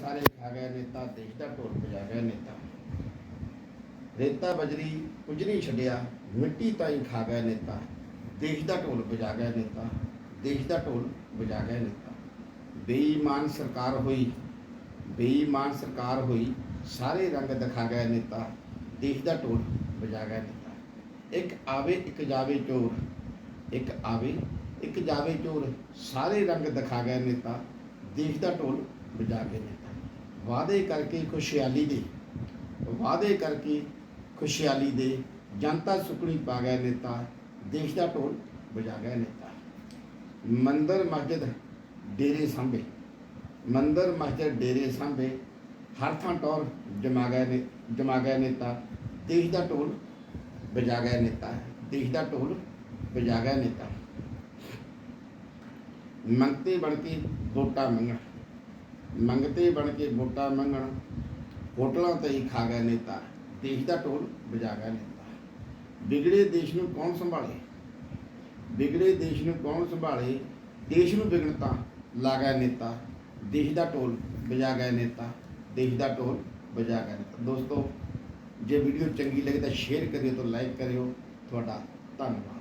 ਸਾਰੇ ਖਾ ਗਿਆ ਨੇਤਾ ਦੇਸ਼ ਦਾ ਢੋਲ ਵਜਾ ਗਿਆ ਨੇਤਾ ਰੇਤਾ ਬਜਰੀ ਕੁਝ ਨਹੀਂ ਛੱਡਿਆ, ਮਿੱਟੀ ਤਾਈਂ ਖਾ ਗਿਆ ਨੇਤਾ ਦੇਸ਼ ਦਾ ਢੋਲ ਵਜਾ ਗਿਆ ਨੇਤਾ ਦੇਸ਼ ਦਾ ਢੋਲ ਵਜਾ ਗਿਆ ਨੇਤਾ ਬੇਈਮਾਨ ਸਰਕਾਰ ਹੋਈ, ਬੇਈਮਾਨ ਸਰਕਾਰ ਹੋਈ, ਸਾਰੇ ਰੰਗ ਦਿਖਾ ਗਿਆ ਨੇਤਾ ਦੇਸ਼ ਦਾ ਢੋਲ ਵਜਾ ਗਿਆ ਨੇਤਾ ਇੱਕ ਆਵੇ, ਇੱਕ ਜਾਵੇ ਚੋਰ, ਇੱਕ ਆਵੇ, ਇੱਕ ਜਾਵੇ ਚੋਰ, ਸਾਰੇ ਰੰਗ ਦਿਖਾ ਗਿਆ ਨੇਤਾ ਦੇਸ਼ ਦਾ ਢੋਲ ਵਜਾ ਕੇ ਨੇਤਾ ਵਾਅਦੇ ਕਰਕੇ ਖੁਸ਼ਹਾਲੀ ਦੇ, ਵਾਅਦੇ ਕਰਕੇ ਖੁਸ਼ਹਾਲੀ ਦੇ, ਜਨਤਾ ਸੁਖਣੀ ਪਾ ਗਿਆ ਨੇਤਾ ਦੇਸ਼ ਦਾ ਢੋਲ ਵਜਾ ਗਿਆ ਨੇਤਾ ਮੰਦਰ, ਮਸਜਿਦ, ਡੇਰੇ ਸਾਂਭੇ। ਮੰਦਰ, ਮਸਜਿਦ, ਡੇਰੇ ਸਾਂਭੇ, ਹਰ ਥਾਂ ਟੌਰ ਜਮਾ ਗਏ ਨੇ, ਜਮਾ ਗਿਆ ਨੇਤਾ ਦੇਸ਼ ਦਾ ਢੋਲ ਵਜਾ ਗਿਆ ਨੇਤਾ ਦੇਸ਼ ਦਾ ਢੋਲ ਵਜਾ ਗਿਆ ਨੇਤਾ ਮੰਗਤੇ ਬਣ ਕੇ ਵੋਟਾਂ ਮੰਗਣ। ਮੰਗਤੇ ਬਣ ਕੇ ਵੋਟਾਂ ਮੰਗਣ, ਹੋਟਲਾਂ ਤੇ ਹੀ ਖਾ ਗਏ ਨੇਤਾ, ਦੇਸ਼ ਦਾ ਢੋਲ ਵਜਾ ਗਿਆ ਨੇਤਾ। ਵਿਗੜੇ ਦੇਸ਼ ਨੂੰ ਕੌਣ ਸੰਭਾਲੇ? ਵਿਗੜੇ ਦੇਸ਼ ਨੂੰ ਕੌਣ ਸੰਭਾਲੇ? ਦੇਸ਼ ਨੂੰ ਵਿਗੜਤਾ ਲਾ ਗਿਆ ਨੇਤਾ, ਦੇਸ਼ ਦਾ ਢੋਲ ਵਜਾ ਗਿਆ ਨੇਤਾ, ਦੇਸ਼ ਦਾ ਢੋਲ ਵਜਾ ਗਿਆ ਨੇਤਾ। ਦੋਸਤੋ, ਜੇ ਵੀਡੀਓ ਚੰਗੀ ਲੱਗੇ ਤਾਂ ਸ਼ੇਅਰ ਕਰਿਓ ਤਾਂ ਲਾਈਕ ਕਰਿਓ। ਤੁਹਾਡਾ ਧੰਨਵਾਦ।